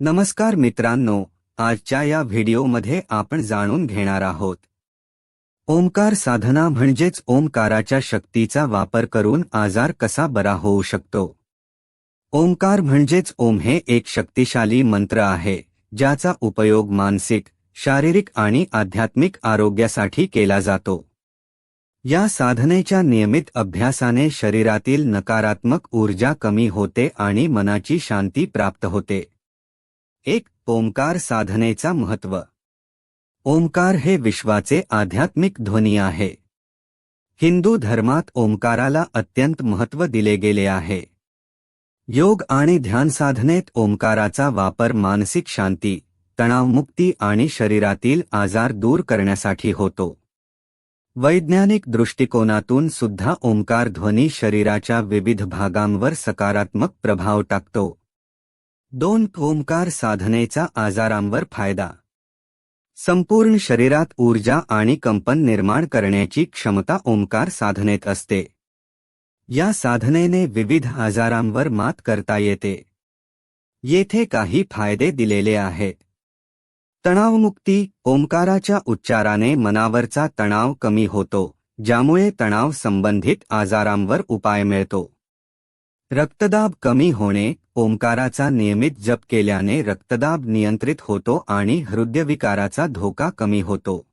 नमस्कार मित्रांनो आजच्या या व्हिडिओमध्ये आपण जाणून घेणार आहोत. ओंकार साधना म्हणजेच ओंकाराच्या शक्तीचा वापर करून आजार कसा बरा होऊ शकतो. ओंकार म्हणजेच ओम हे एक शक्तिशाली मंत्र आहे ज्याचा उपयोग मानसिक शारीरिक आणि आध्यात्मिक आरोग्यासाठी केला जातो. या साधनेच्या नियमित अभ्यासाने शरीरातील नकारात्मक ऊर्जा कमी होते आणि मनाची शांती प्राप्त होते. एक ओंकार साधनेचा महत्व. ओंकार हे विश्वाचे आध्यात्मिक ध्वनी आहे. हिंदू धर्मात ओंकाराला अत्यंत महत्त्व दिले गेले आहे. योग आणि ध्यान साधनेत ओंकाराचा वापर मानसिक शांती, तणावमुक्ती आणि शरीरातील आजार दूर करण्यासाठी होतो. वैज्ञानिक दृष्टिकोनातून सुद्धा ओंकार ध्वनी शरीराच्या विविध भागांवर सकारात्मक प्रभाव टाकतो. दोन ओंकार साधनेचा आजारांवर फायदा. संपूर्ण शरीरात ऊर्जा आणि कंपन निर्माण करण्याची क्षमता ओंकार साधनेत असते. या साधनेने विविध आजारांवर मात करता येते. येथे काही फायदे दिलेले आहेत तणावमुक्ती ओंकाराच्या उच्चाराने मनावरचा तणाव कमी होतो ज्यामुळे तणाव संबंधित आजारांवर उपाय मिळतो. रक्तदाब कमी होणे ओंकाराचा नियमित जप केल्याने रक्तदाब नियंत्रित होतो आणि हृदयविकाराचा धोका कमी होतो.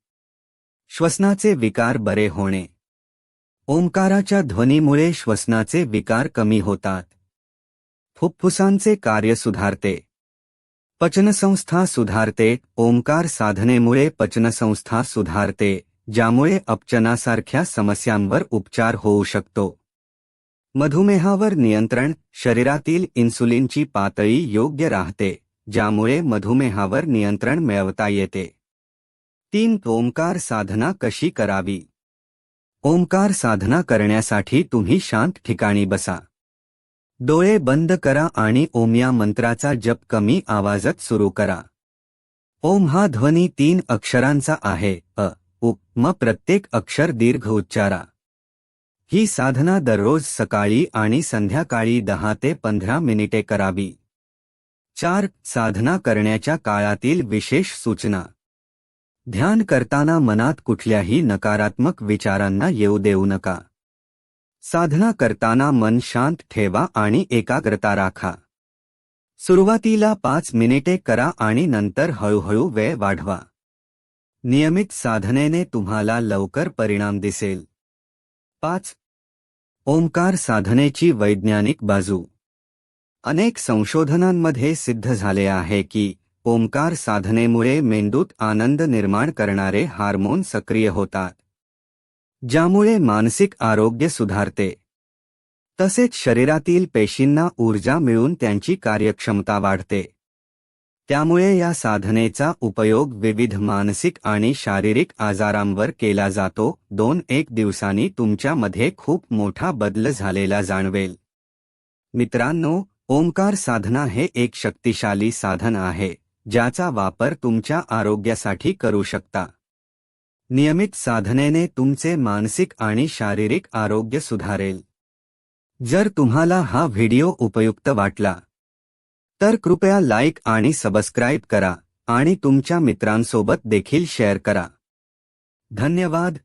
श्वसनाचे विकार बरे होणे. ओंकाराच्या ध्वनीमुळे श्वसनाचे विकार कमी होतात. फुफ्फुसांचे कार्य सुधारते. पचनसंस्था सुधारते ओंकार साधनेमुळे पचनसंस्था सुधारते ज्यामुळे अपचनासारख्या समस्यांवर उपचार होऊ शकतो. मधुमेहावर नियंत्रण शरीरातील इन्सुलिनची पातळी योग्य राहते ज्यामुळे मधुमेहावर नियंत्रण मिळवता येते. तीन ओंकार साधना कशी करावी? ओंकार साधना करण्यासाठी तुम्ही शांत ठिकाणी बसा. डोळे बंद करा आणि ओम या मंत्राचा जप कमी आवाजात सुरू करा. ओम हा ध्वनी तीन अक्षरांचा आहे अ उ म प्रत्येक अक्षर दीर्घ उच्चारा. ही साधना दररोज सकाळी आणि संध्याकाळी दहा ते पंधरा मिनिटे करावी. चार साधना करण्याच्या काळातील विशेष सूचना. ध्यान करताना मनात कुठल्याही नकारात्मक विचारांना येऊ देऊ नका. साधना करताना मन शांत ठेवा आणि एकाग्रता राखा. सुरुवातीला पाच मिनिटे करा आणि नंतर हळूहळू वेळ वाढवा. नियमित साधनेने तुम्हाला लवकर परिणाम दिसेल. पाच ओंकार साधनेची वैज्ञानिक बाजू. अनेक संशोधनांमध्ये सिद्ध झाले आहे की, ओंकार साधनेमुळे मेंदूत आनंद निर्माण करणारे हार्मोन सक्रिय होतात, ज्यामुळे मानसिक आरोग्य सुधारते. तसेच शरीरातील पेशींना ऊर्जा मिळून त्यांची कार्यक्षमता वाढते. त्यामुळे या साधनेचा उपयोग विविध मानसिक आणि शारीरिक आजारांवर केला जातो. दोन एक दिवसांनी तुमच्यामध्ये खूप मोठा बदल झालेला जाणवेल. मित्रांनो ओंकार साधना हे एक शक्तिशाली साधन आहे ज्याचा वापर तुमच्या आरोग्यासाठी करू शकता. नियमित साधनेने तुमचे मानसिक आणि शारीरिक आरोग्य सुधारेल. जर तुम्हाला हा व्हिडिओ उपयुक्त वाटला तर कृपया लाईक आणि सबस्क्राईब करा आणि तुमच्या मित्रांसोबत देखील शेअर करा. धन्यवाद.